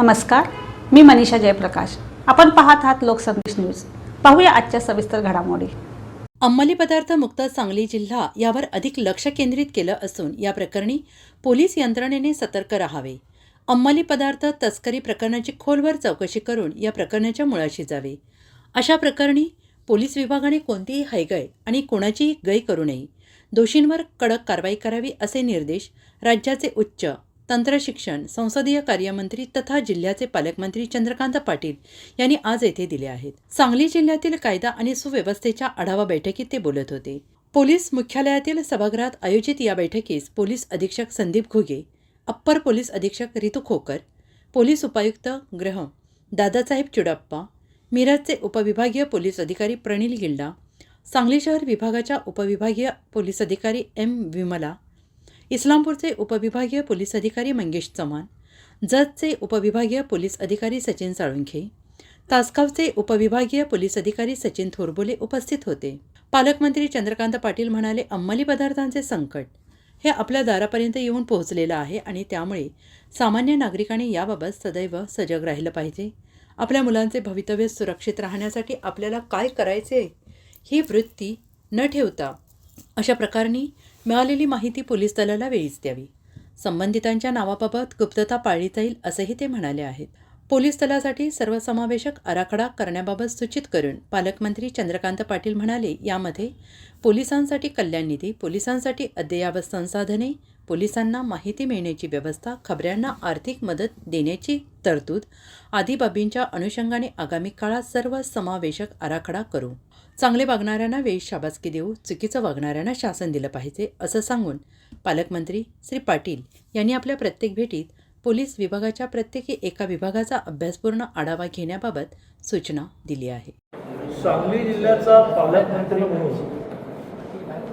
नमस्कार मी मनीषा जयप्रकाश. आपण पाहत आहात लोकसंदेश न्यूज. पाहूया आजच्या सविस्तर घडामोडी. अंमली पदार्थ मुक्त सांगली जिल्हा यावर अधिक लक्ष केंद्रित केलं असून या प्रकरणी पोलीस यंत्रणेने सतर्क राहावे. अंमली पदार्थ तस्करी प्रकरणाची खोलवर चौकशी करून या प्रकरणाच्या मुळाशी जावे. अशा प्रकरणी पोलीस विभागाने कोणतीही हैगय आणि कोणाचीही गय करू नये. दोषींवर कडक कारवाई करावी असे निर्देश राज्याचे उच्च तंत्रशिक्षण संसदीय कार्यमंत्री तथा जिल्ह्याचे पालकमंत्री चंद्रकांत पाटील यांनी आज येथे दिले आहेत. सांगली जिल्ह्यातील कायदा आणि सुव्यवस्थेच्या आढावा बैठकीत ते बोलत होते. पोलीस मुख्यालयातील सभागृहात आयोजित या बैठकीस पोलीस अधीक्षक संदीप घुगे अप्पर पोलीस अधीक्षक रितू खोकर पोलीस उपायुक्त ग्रह दादासाहेब चुडाप्पा मिरजचे उपविभागीय पोलीस अधिकारी प्रणील गिल्डा सांगली शहर विभागाच्या उपविभागीय पोलीस अधिकारी एम विमला इस्लामपूरचे उपविभागीय पोलीस अधिकारी मंगेश चव्हाण जतचे उपविभागीय पोलीस अधिकारी सचिन साळुंखे तासगावचे उपविभागीय पोलीस अधिकारी सचिन थोरबोले उपस्थित होते. पालकमंत्री चंद्रकांत पाटील म्हणाले अंमली पदार्थांचे संकट हे आपल्या दारापर्यंत येऊन पोहोचलेलं आहे आणि त्यामुळे सामान्य नागरिकांनी याबाबत सदैव सजग राहिलं पाहिजे. आपल्या मुलांचे भवितव्य सुरक्षित राहण्यासाठी आपल्याला काय करायचे? ही वृत्ती न ठेवता अशा प्रकारणी मिळालेली माहिती पोलीस दलाला वेळीच द्यावी. संबंधितांच्या नावाबाबत गुप्तता पाळली जाईल असंही ते म्हणाले आहेत. पोलीस दलासाठी सर्वसमावेशक आराखडा करण्याबाबत सूचित करून पालकमंत्री चंद्रकांत पाटील म्हणाले यामध्ये पोलिसांसाठी कल्याण निधी पोलिसांसाठी अद्ययावत संसाधने पोलिसांना माहिती मिळण्याची व्यवस्था खबऱ्यांना आर्थिक मदत देण्याची तरतूद आदी बाबींच्या अनुषंगाने आगामी काळात सर्व समावेशक आराखडा करू. चांगले वागणाऱ्यांना वेळी शाबासकी देऊ चुकीचं वागणाऱ्यांना शासन दिलं पाहिजे असं सांगून पालकमंत्री श्री पाटील यांनी आपल्या प्रत्येक भेटीत पोलीस विभागाच्या प्रत्येकी एका विभागाचा अभ्यासपूर्ण आढावा घेण्याबाबत सूचना दिली आहे. सांगली जिल्ह्याचा पालकमंत्री म्हणून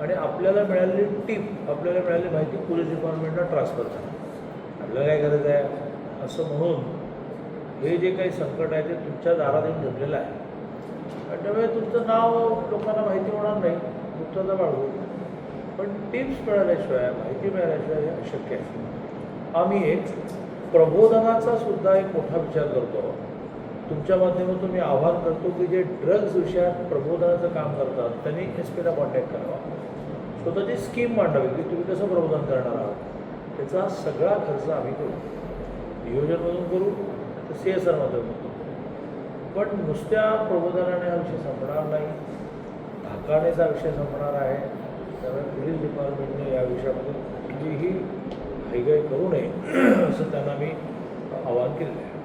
आणि आपल्याला मिळालेली टीप आपल्याला मिळालेली माहिती पोलीस डिपार्टमेंटला ट्रान्सफर करा. आपल्याला काय करायचं आहे? असं म्हणून हे जे काही संकट आहे ते तुमच्या दारात येऊन जमलेलं आहे. आणि त्यामुळे तुमचं नाव लोकांना माहिती होणार नाही. गुप्तता बाळगू पण टिप्स मिळाल्याशिवाय माहिती मिळाल्याशिवाय हे अशक्य आहे. आम्ही एक प्रबोधनाचा सुद्धा एक मोठा विचार करतो. तुमच्या माध्यमातून मी आवाहन करतो की जे ड्रग्ज विषयात प्रबोधनाचं काम करतात त्यांनी एस पीला कॉन्टॅक्ट करावा. स्वतःची स्कीम मांडावी की तुम्ही कसं प्रबोधन करणार आहात. त्याचा सगळा खर्च आम्ही करू. नियोजनमधून करू तर सी एस आरमधून करू. पण नुसत्या प्रबोधनाने हा विषय संपणार नाही. धाकानेचा विषय संपणार आहे. त्यामुळे पोलीस डिपार्टमेंटने या विषयामध्ये कुठलीही हैगय करू नये असं त्यांना मी आवाहन केलेलं आहे.